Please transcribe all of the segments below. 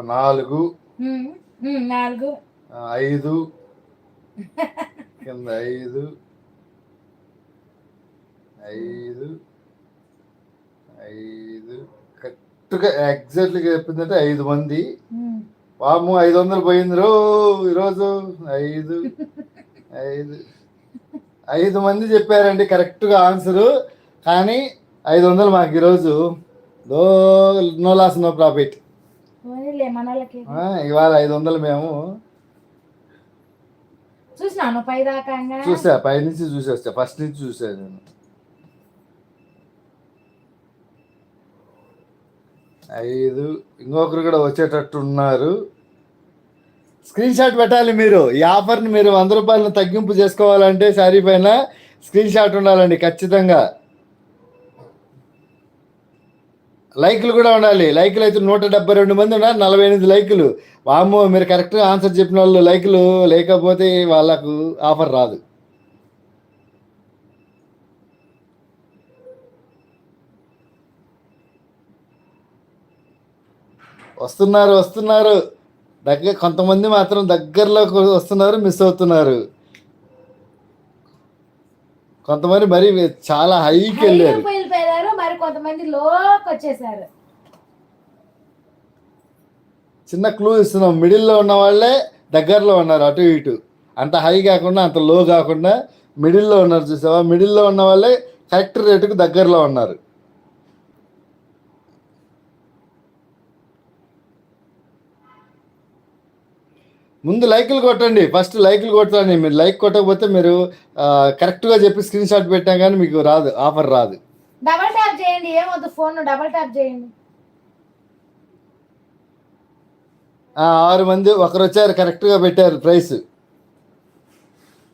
నాలుగు. నాలుగు. ఐదు. కింద ఐదు. ఐదు. ఐదు. కరెక్ట్గా ఎగ్జాక్ట్గా చెప్పిందంటే ఐదు మంది. వాము ఐదు వందలు పోయింది రో ఈరోజు. ఐదు. ఐదు. ఐదు మంది చెప్పారండి కరెక్ట్గా ఆన్సరు. కానీ ఐదు వందలు మాకు ఈరోజు. No no loss no profit. ఇవాళ ఐదు వందలు మేము. చూసినాను పై దాకా. చూసా పైనుంచి చూసేస్తా ఫస్ట్ నుంచి చూసాను నేను. ఐదు ఇంకొకరు కూడా వచ్చేటట్టు ఉన్నారు స్క్రీన్ షాట్ పెట్టాలి మీరు. ఈ ఆఫర్ని మీరు వంద రూపాయలను తగ్గింపు చేసుకోవాలంటే శారీ పైన స్క్రీన్ షాట్ ఉండాలండి ఖచ్చితంగా. లైకులు కూడా ఉండాలి. లైకులు అయితే నూట డెబ్బై రెండు మంది ఉన్నారు నలభై ఎనిమిది లైకులు. వామ్మో మీరు కరెక్ట్గా ఆన్సర్ చెప్పిన వాళ్ళు లైకులు లేకపోతే వాళ్ళకు ఆఫర్ రాదు. వస్తున్నారు వస్తున్నారు. దగ్గర కొంతమంది మాత్రం దగ్గరలోకి వస్తున్నారు మిస్ అవుతున్నారు. కొంతమంది మరి చాలా హైకి వెళ్ళారు. కొంతమంది లోకి వచ్చేసారు. చిన్న క్లూ ఇస్తున్నాం. మిడిల్లో ఉన్న వాళ్ళే దగ్గరలో ఉన్నారు అటు ఇటు. అంత హై కాకుండా అంత లో కాకుండా మిడిల్లో ఉన్నారు చూసావా? మిడిల్లో ఉన్న వాళ్ళే కరెక్ట్ రేటుకు దగ్గరలో ఉన్నారు. ముందు లైకులు కొట్టండి. ఫస్ట్ లైకులు కొట్టండి. మీరు లైక్ కొట్టకపోతే మీరు కరెక్ట్గా చెప్పి స్క్రీన్ షాట్ పెట్టాం కానీ మీకు రాదు ఆఫర్ రాదు. డబల్ ట్యాప్ చేయండి ఏమొద్దు ఫోన్ డబల్ ట్యాప్ చేయండి. ఆరు మంది ఒకరు వచ్చారు కరెక్ట్గా పెట్టారు ప్రైస్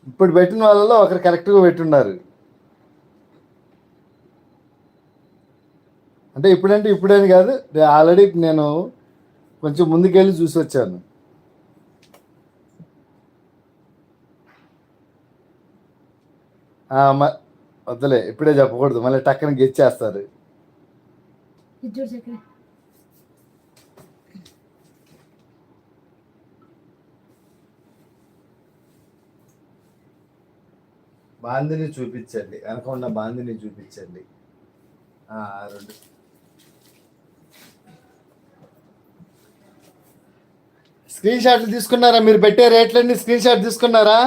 ఇప్పుడు పెట్టిన వాళ్ళలో ఒకరు కరెక్ట్గా పెట్టున్నారు. అంటే ఇప్పుడంటే ఇప్పుడని కాదు ఆల్రెడీ నేను కొంచెం ముందుకెళ్ళి చూసి వచ్చాను. ఆ, వద్దులే ఇప్పుడే చెప్పకూడదు మళ్ళీ టక్కన గెచ్చేస్తారు బాందిని చూపించండి వెనక బాందిని చూపించండి. రెండు. స్క్రీన్ షాట్లు తీసుకున్నారా? మీరు పెట్టే రేట్లన్నీ స్క్రీన్ షాట్ తీసుకున్నారా?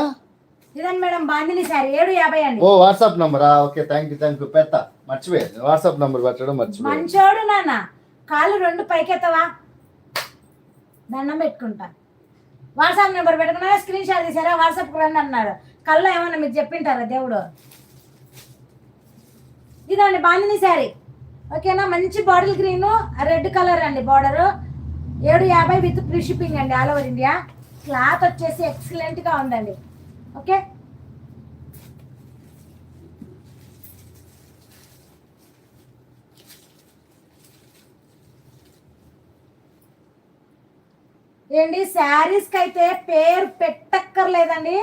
ఇదండి మేడం బాందిని సార్ ఏడు యాభై అండి. ఓ WhatsApp నంబరా? Okay thank you thank you పెట్టా మర్చిపోయాను వాట్సాప్ నంబర్ పెట్టడం మర్చిపోయాను మంచోడు నాన్న. కాళ్ళు రెండు పైకెత్తవా? దండం పెట్టుకుంటా. వాట్సాప్ నెంబర్ పెట్టుకున్నారా స్క్రీన్ షాట్ తీసారా? వాట్సాప్ రండి అన్నారు. కళ్ళు ఏమన్నా మీరు చెప్పింటారా దేవుడు? ఇదండి బాందిని శారీ ఓకేనా? మంచి బాటిల్ గ్రీన్ రెడ్ కలర్ అండి బార్డర్. ఏడు యాభై విత్ ఫ్రీ షిప్పింగ్ అండి ఆల్ ఓవర్ ఇండియా. క్లాత్ వచ్చేసి ఎక్సలెంట్గా ఉందండి. ఓకే? ఏంటి శారీస్కి అయితే పేరు పెట్టక్కర్లేదండి.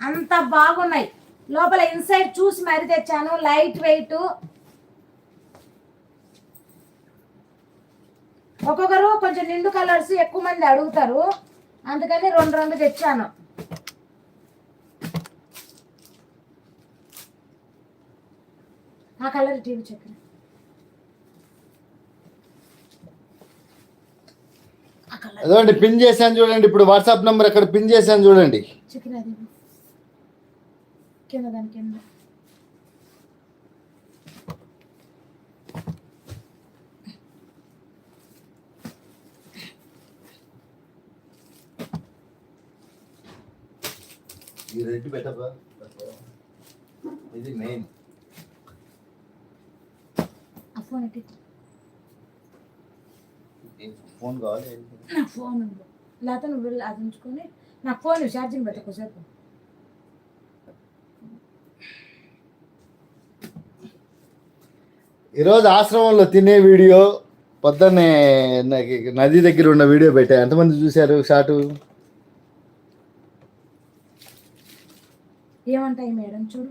అంత బాగున్నాయి. లోపల ఇన్సైడ్ చూసి మరి తెచ్చాను. Light weight. ఒక్కొక్కరు కొంచెం నిండు కలర్స్ ఎక్కువ మంది అడుగుతారు. అందుకని రెండు రెండు తెచ్చాను. ఆ కలర్ టీవీ చక్కెర. కలర్ అదోండి పిన్ చేశాను చూడండి. ఇప్పుడు వాట్సాప్ నంబర్ అక్కడ పిన్ చేశాను చూడండి. ఈ రెడ్ పెట్టబా ఇది మెయిన్ ఫోన్ ఎట్టి ఫోన్ కావాలి నా ఫోన్ ఉంది. లేకపోతే నువ్వు వెళ్ళి అది ఉంచుకొని నా ఫోన్ ఛార్జింగ్ పెట్టకోసేపు ఈరోజు ఆశ్రమంలో తినే వీడియో పొద్దున్నే నాకు నది దగ్గర ఉన్న వీడియో పెట్టా. ఎంతమంది చూశారు షాటు? ఏమంటాయి మేడం? చూడు.